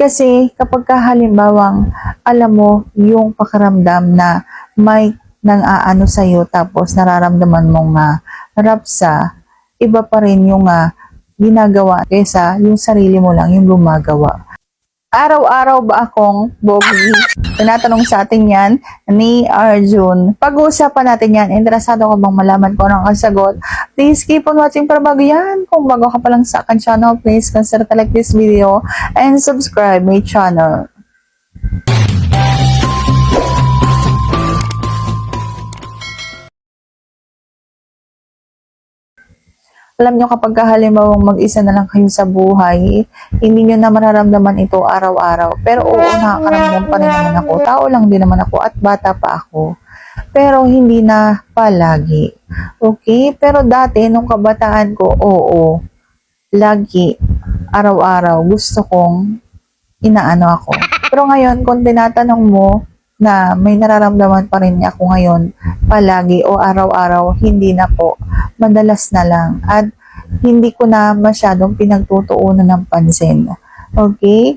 Kasi kapag ka halimbawang alam mo yung pakaramdam na may nang aano sa'yo tapos nararamdaman mong uh, rapsa, iba pa rin yung ah, ginagawa kesa yung sarili mo lang yung gumagawa. Araw-araw ba akong Bogi? Tinatanong sa atin yan ni Arjun. Pag-uusapan natin yan. Interesado ka bang malaman ko ang sagot? Please keep on watching para bago yan. Kung bago ka pa lang sa akin channel, please consider to like this video and subscribe my channel. alam nyo kapag halimbawang mag-isa na lang kayo sa buhay, hindi nyo na mararamdaman ito araw-araw. Pero oo, nakakaramdam pa rin naman ako. Tao lang din naman ako at bata pa ako. Pero hindi na palagi. Okay? Pero dati, nung kabataan ko, oo, lagi, araw-araw, gusto kong inaano ako. Pero ngayon, kung tinatanong mo na may nararamdaman pa rin ako ngayon, palagi o araw-araw, hindi na po madalas na lang at hindi ko na masyadong pinagtutuunan ng pansin. Okay?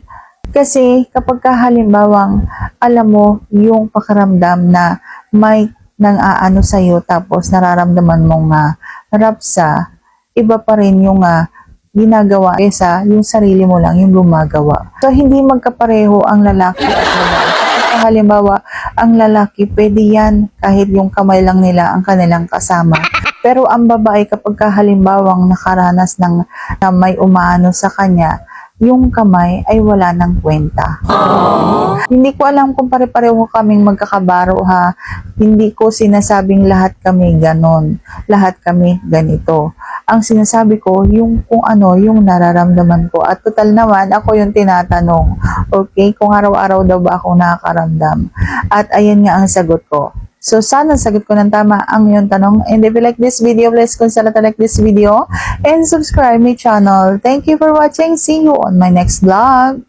Kasi kapag ka halimbawang alam mo yung pakaramdam na may nang aano sa'yo tapos nararamdaman mong uh, rapsa, iba pa rin yung uh, ginagawa kesa yung sarili mo lang yung gumagawa. So, hindi magkapareho ang lalaki at babae. Kapag halimbawa, ang lalaki, pwede yan kahit yung kamay lang nila ang kanilang kasama. Pero ang babae kapag halimbawang nakaranas ng na may umaano sa kanya, yung kamay ay wala ng kwenta. Hindi ko alam kung pare-pareho kaming magkakabaro ha. Hindi ko sinasabing lahat kami ganon. Lahat kami ganito. Ang sinasabi ko, yung kung ano, yung nararamdaman ko. At total naman, ako yung tinatanong. Okay? Kung araw-araw daw ba ako nakakaramdam. At ayan nga ang sagot ko. So, sana sagot ko ng tama ang iyong tanong. And if you like this video, please consider to like this video and subscribe my channel. Thank you for watching. See you on my next vlog.